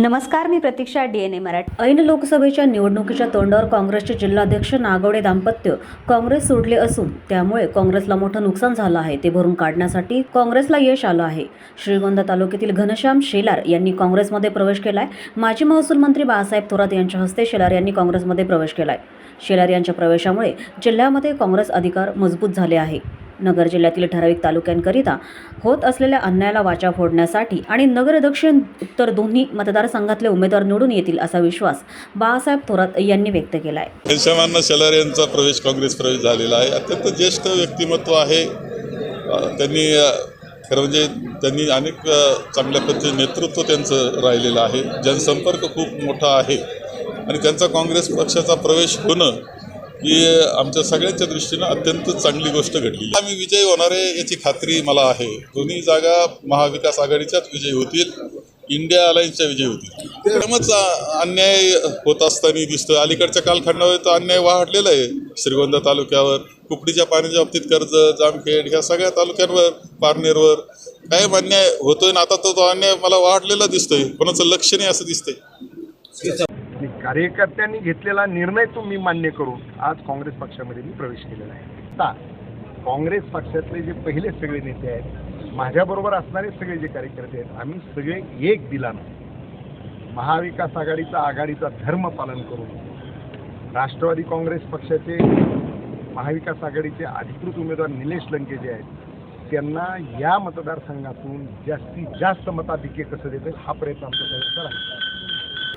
नमस्कार मी Pratiksha D N A Marathi. ऐन लोकसभेच्या निवडणुकीच्या तोंडावर काँग्रेसचे जिल्हाध्यक्ष नागवडे दाम्पत्य काँग्रेस सोडले असून त्यामुळे काँग्रेसला मोठं नुकसान झालं आहे. ते भरून काढण्यासाठी काँग्रेसला यश आलं आहे. श्रीगोंदा तालुक्यातील घनश्याम शेलार यांनी काँग्रेसमध्ये प्रवेश केलाय. माजी महसूल मंत्री बाळासाहेब थोरात यांच्या हस्ते शेलार यांनी काँग्रेसमध्ये प्रवेश केलाय. शेलार यांच्या प्रवेशामुळे जिल्ह्यामध्ये काँग्रेस अधिकार मजबूत झाले आहे. नगर जिल्ह्यातील ठराविक तालुक्यांकरिता होत असलेल्या अन्यायाला वाचा फोडण्यासाठी आणि नगर दक्षिण उत्तर दोन्ही मतदारसंघातले उमेदवार निवडून येतील असा विश्वास बाळासाहेब थोरात यांनी व्यक्त केला आहे घनश्यामांना शेलार यांचा प्रवेश काँग्रेस प्रवेश झालेला आहे. अत्यंत ज्येष्ठ व्यक्तिमत्व आहे. त्यांनी खरं म्हणजे त्यांनी अनेक चांगल्या पद्धतीने नेतृत्व त्यांचं राहिलेलं आहे. जनसंपर्क खूप मोठा आहे. आणि त्यांचा काँग्रेस पक्षाचा प्रवेश होणं ही आमच्या सगळ्यांच्या दृष्टीनं अत्यंत चांगली गोष्ट घडली. आम्ही विजयी होणार आहे याची खात्री मला आहे. दोन्ही जागा महाविकास आघाडीच्याच विजयी होतील. इंडिया अलायन्सच्या विजयी होतील. त्यामुळेच अन्याय होत असताना दिसतोय. अलीकडच्या कालखंडावर तर अन्याय वाढलेला आहे. श्रीगोंदा तालुक्यावर कुपडीच्या पाण्याच्या बाबतीत कर्ज जामखेड ह्या सगळ्या तालुक्यांवर पारनेरवर कायम अन्याय होतोय ना आता तो अन्याय मला वाढलेला दिसतोय. कोणाचं लक्ष नाही असं दिसतंय. कार्यकर्त्यांनी घेतलेला निर्णय तो मी मान्य करून आज काँग्रेस पक्षामध्ये मी प्रवेश केलेला आहे. आता काँग्रेस पक्षातले जे पहिले सगळे नेते आहेत माझ्याबरोबर असणारे सगळे जे कार्यकर्ते आहेत आम्ही सगळे एक दिलानं महाविकास आघाडीचा आघाडीचा धर्म पालन करून राष्ट्रवादी काँग्रेस पक्षाचे महाविकास आघाडीचे अधिकृत उमेदवार निलेश लंके जे आहेत त्यांना या मतदारसंघातून जास्तीत जास्त मताधिक्य कसं देतं हा प्रयत्न आमचा करायचा आहे